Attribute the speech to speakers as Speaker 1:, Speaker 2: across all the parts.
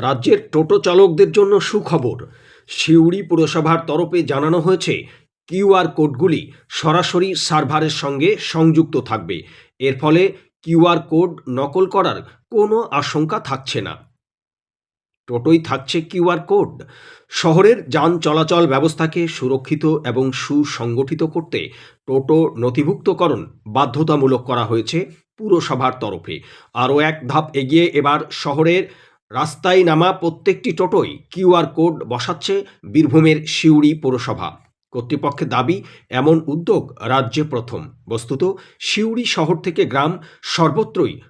Speaker 1: রাজ্যের টোটো চালকদের জন্য সুখবর। সিউড়ি পুরসভার তরফে জানানো হয়েছে কিউআর কোডগুলি সরাসরি সার্ভারের সঙ্গে সংযুক্ত থাকবে। এর ফলে কিউআর কোড নকল করার কোনো আশঙ্কা থাকছে না। টোটোই থাকছে কিউআর কোড। শহরের যান চলাচল ব্যবস্থাকে সুরক্ষিত এবং সুসংগঠিত করতে টোটো নথিভুক্তকরণ বাধ্যতামূলক করা হয়েছে পুরসভার তরফে। আরও এক ধাপ এগিয়ে এবার শহরের রাস্তায় নামা প্রত্যেকটি টোটোই কিউআর কোড বসাচ্ছে বীরভূমের সিউড়ি পৌরসভা। কর্তৃপক্ষের দাবি, এমন উদ্যোগ রাজ্যে প্রথম। বস্তুত, সিউড়ি শহর থেকে গ্রাম সর্বত্রই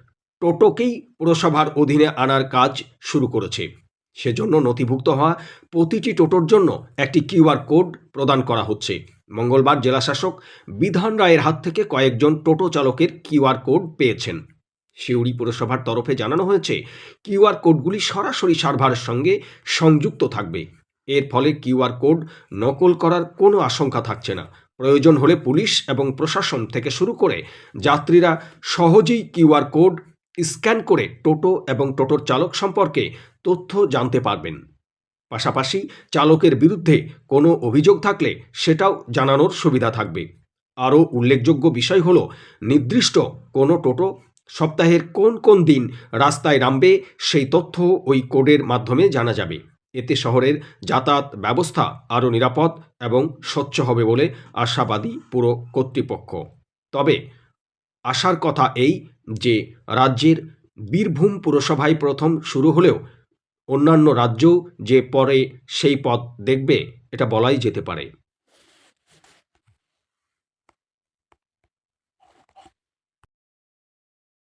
Speaker 1: টোটোকেই পুরসভার অধীনে আনার কাজ শুরু করেছে। সেজন্য নথিভুক্ত হওয়া প্রতিটি টোটোর জন্য একটি কিউআর কোড প্রদান করা হচ্ছে। মঙ্গলবার জেলাশাসক বিধান রায়ের হাত থেকে কয়েকজন টোটো চালকের কিউআর কোড পেয়েছেন। সিউড়ি পুরসভার তরফে জানানো হয়েছে কিউআর কোডগুলি সরাসরি সার্ভারের সঙ্গে সংযুক্ত থাকবে। এর ফলে কিউআর কোড নকল করার কোনো আশঙ্কা থাকছে না। প্রয়োজন হলে পুলিশ এবং প্রশাসন থেকে শুরু করে যাত্রীরা সহজেই কিউআর কোড স্ক্যান করে টোটো এবং টোটোর চালক সম্পর্কে তথ্য জানতে পারবেন। পাশাপাশি চালকের বিরুদ্ধে কোনো অভিযোগ থাকলে সেটাও জানানোর সুবিধা থাকবে। আরও উল্লেখযোগ্য বিষয় হলো, নির্দিষ্ট কোনো টোটো সপ্তাহের কোন কোন দিন রাস্তায় নামবে সেই তথ্য ওই কোডের মাধ্যমে জানা যাবে। এতে শহরের যাতায়াত ব্যবস্থা আরও নিরাপদ এবং স্বচ্ছ হবে বলে আশাবাদী পুরো কর্তৃপক্ষ। তবে আশার কথা এই যে রাজ্যের বীরভূম পুরসভায় প্রথম শুরু হলেও অন্যান্য রাজ্যও যে পরে সেই পথ দেখবে, এটা বলাই যেতে পারে।